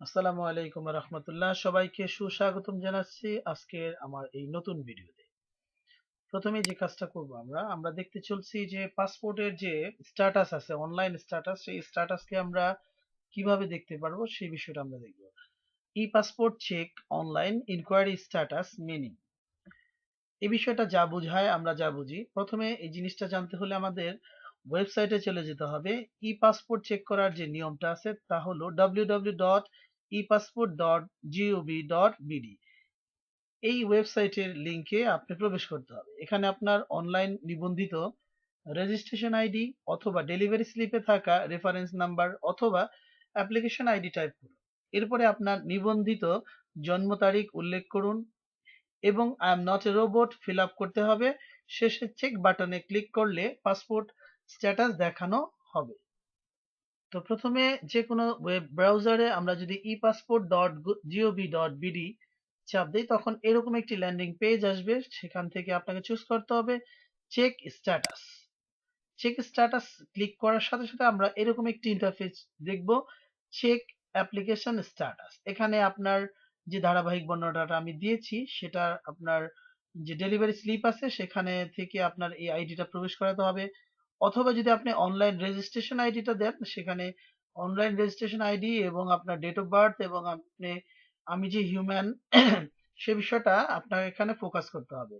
আসসালামু আলাইকুম রহমতুল্লাহ। সবাইকে সুস্বাগতম জানাচ্ছি আজকের আমার এই নতুন ভিডিওতে। প্রথমে যে কাজটা করব আমরা আমরা দেখতে চলছি যে পাসপোর্টের যে স্ট্যাটাস আছে, অনলাইন স্ট্যাটাস, সেই স্ট্যাটাসকে আমরা কীভাবে দেখতে পারব সেই বিষয়টা আমরা দেখব। E passport check, online inquiry status, meaning. এই বিষয়টা যা বোঝায় আমরা যা বুঝি। প্রথমে এই জিনিসটা জানতে হলে আমাদের ওয়েবসাইটে চলে যেতে হবে। ই পাসপোর্ট চেক করার যে নিয়মটা আছে তা হলো www.epassport.gov.bd এই ওয়েবসাইটের লিংকে আপনি প্রবেশ করতে হবে। এখানে আপনার অনলাইন নিবন্ধিত রেজিস্ট্রেশন আইডি অথবা ডেলিভারি স্লিপে থাকা রেফারেন্স নাম্বার অথবা অ্যাপ্লিকেশন আইডি টাইপ করুন। এরপরে আপনার নিবন্ধিত জন্ম তারিখ উল্লেখ করুন এবং I am not a robot fill up করতে হবে। শেষে চেক বাটনে ক্লিক করলে পাসপোর্ট স্ট্যাটাস দেখানো হবে। তো প্রথমে যে কোনো ওয়েব ব্রাউজারে আমরা যদি e passport dot G O V dot BD চাপ দিই, তখন এরকম একটি ল্যান্ডিং পেজ আসবে। সেখান থেকে আপনাকে চুজ করতে হবে check status check status click করার সাথে সাথে আমরা এরকম একটি ইন্টারফেস দেখব চেক অ্যাপ্লিকেশন স্ট্যাটাস এখানে আপনার যে ধারাবাহিক বর্ণনাটা আমি দিয়েছি, সেটা আপনার যে ডেলিভারি স্লিপ আছে, সেখানে থেকে আপনার এই আইডিটা প্রবেশ করাতে হবে। অথবা যদি আপনি অনলাইন রেজিস্ট্রেশন আইডিটা দেন, সেখানে অনলাইন রেজিস্ট্রেশন আইডি এবং আপনার ডেট অফ বার্থ এবং আপনি, আমি যে হিউম্যান সে বিষয়টা আপনার এখানে ফোকাস করতে হবে।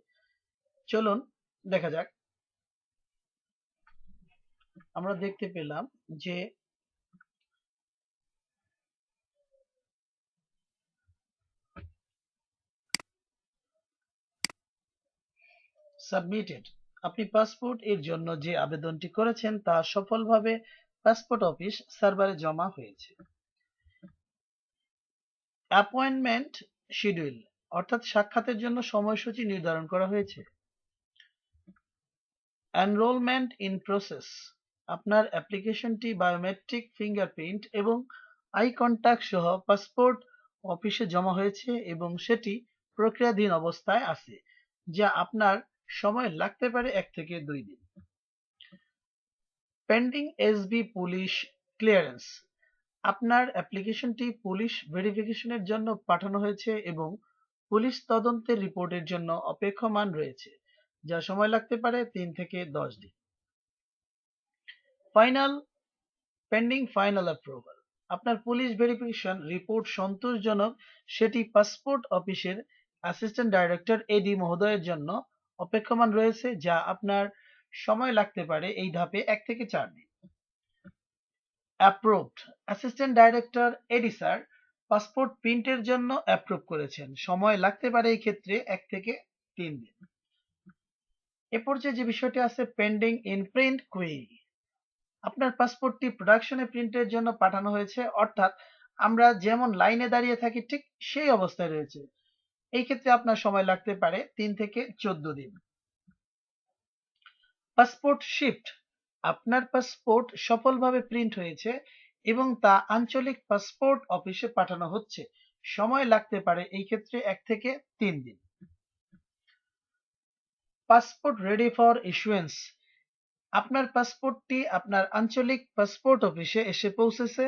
চলুন, দেখা যাক। আমরা দেখতে পেলাম যে সাবমিটেড আপনি পাসপোর্ট এর জন্য যে আবেদনটি করেছেন তা সফলভাবে পাসপোর্ট অফিস সার্ভারে জমা হয়েছে। অ্যাপয়েন্টমেন্ট শিডিউল অর্থাৎ সাক্ষাতের জন্য সময়সূচি নির্ধারণ করা হয়েছে। এনরোলমেন্ট ইন প্রসেস আপনার অ্যাপ্লিকেশনটি বায়োমেট্রিক ফিঙ্গারপ্রিন্ট এবং আই কন্ট্যাক্ট সহ পাসপোর্ট অফিসে জমা হয়েছে এবং সেটি প্রক্রিয়াধীন অবস্থায় আছে, যা আপনার সময় লাগতে পারে এক থেকে দুই দিন। পেন্ডিং এসবি পুলিশ ক্লিয়ারেন্স আপনার অ্যাপ্লিকেশনটি পুলিশ ভেরিফিকেশনের জন্য পাঠানো হয়েছে এবং পুলিশ তদন্তের রিপোর্টের জন্য অপেক্ষমান রয়েছে, যা সময় লাগতে পারে তিন থেকে দশ দিন। ফাইনাল পেন্ডিং ফাইনাল অ্যাপ্রুভাল আপনার পুলিশ ভেরিফিকেশন রিপোর্ট সন্তোষজনক, সেটি পাসপোর্ট অফিসের অ্যাসিস্ট্যান্ট ডাইরেক্টর এডি মহোদয়ের জন্য অপেক্ষমান রয়েছে যা আপনার সময় লাগতে পারে এই ধাপে এক থেকে চার দিন। Approved assistant director AD sir passport প্রিন্টের জন্য অ্যাপ্রুভ করেছেন। সময় লাগতে পারে এই ক্ষেত্রে এক থেকে তিন দিন। এ পর্যায়ে যে বিষয়টি আছে পেন্ডিং ইন প্রিন্ট কুইরি আপনার পাসপোর্টটি প্রোডাকশনে প্রিন্টের জন্য পাঠানো হয়েছে, অর্থাৎ আমরা যেমন লাইনে দাঁড়িয়ে থাকি, ঠিক সেই অবস্থায় রয়েছে। এই ক্ষেত্রে আপনার সময় লাগতে পারে তিন থেকে চোদ্দ দিন। Passport shift. আপনার পাসপোর্ট সফলভাবে প্রিন্ট হয়েছে এবং তা আঞ্চলিক পাসপোর্ট অফিসে পাঠানো হচ্ছে। সময় লাগতে পারে এই ক্ষেত্রে এক থেকে তিন দিন। Passport ready for issuance. আপনার পাসপোর্টটি আপনার আঞ্চলিক পাসপোর্ট অফিসে এসে পৌঁছেছে।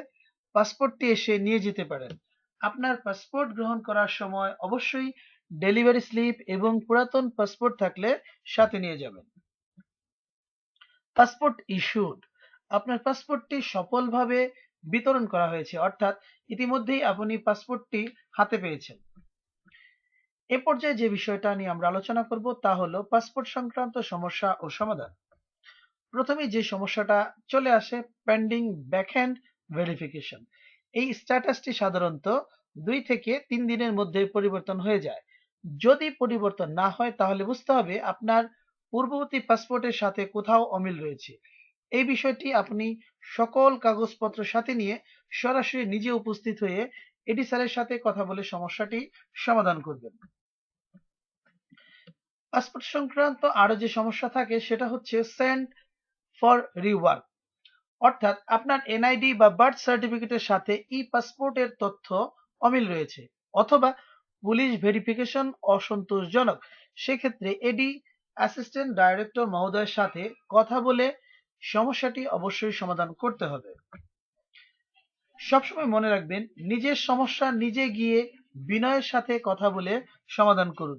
পাসপোর্টটি এসে নিয়ে যেতে পারেন। আপনার পাসপোর্ট গ্রহণ করার সময় অবশ্যই ডেলিভারি স্লিপ এবং পুরাতন পাসপোর্ট থাকলে সাথে নিয়ে যাবেন। পাসপোর্ট ইস্যুড আপনার পাসপোর্টটি সফলভাবে বিতরণ করা হয়েছে, অর্থাৎ ইতিমধ্যেই আপনি পাসপোর্টটি হাতে পেয়েছেন। এ পর্যায়ে যে বিষয়টা নিয়ে আমরা আলোচনা করব তা হলো পাসপোর্ট সংক্রান্ত সমস্যা ও সমাধান। প্রথমে যে সমস্যাটা চলে আসে পেন্ডিং ব্যাকহ্যান্ড ভেরিফিকেশন এই স্ট্যাটাসটি সাধারণত দুই থেকে তিন দিনের মধ্যে পরিবর্তন হয়ে যায়। যদি পরিবর্তন না হয়, তাহলে বুঝতে হবে আপনার পূর্ববর্তী পাসপোর্টের সাথে কোথাও অমিল রয়েছে। এই বিষয়টি আপনি সকল কাগজপত্র সাথে নিয়ে সরাসরি নিজে উপস্থিত হয়ে এডি স্যারের সাথে কথা বলে সমস্যাটি সমাধান করবেন। পাসপোর্ট সংক্রান্ত আরও যে সমস্যা থাকে, সেটা হচ্ছে সেন্ড ফর রিওয়ার্ক অর্থাৎ আপনার এনআইডি বা বার্থ সার্টিফিকেটের সাথে ই পাসপোর্টের তথ্য অমিল রয়েছে, অথবা পুলিশ ভেরিফিকেশন অসন্তোষজনক। সেক্ষেত্রে এডি অ্যাসিস্ট্যান্ট ডাইরেক্টর মহোদয়ের সাথে কথা বলে সমস্যাটি অবশ্যই সমাধান করতে হবে। সবসময় মনে রাখবেন, নিজের সমস্যা নিজে গিয়ে বিনয়ের সাথে কথা বলে সমাধান করুন।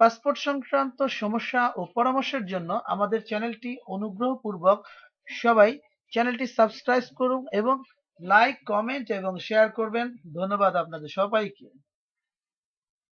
পাসপোর্ট সংক্রান্ত সমস্যা ও পরামর্শের জন্য আমাদের চ্যানেলটি অনুগ্রহপূর্বক সবাই চ্যানেলটি সাবস্ক্রাইব করুন এবং লাইক, কমেন্ট এবং শেয়ার করবেন। ধন্যবাদ আপনাদের সবাইকে।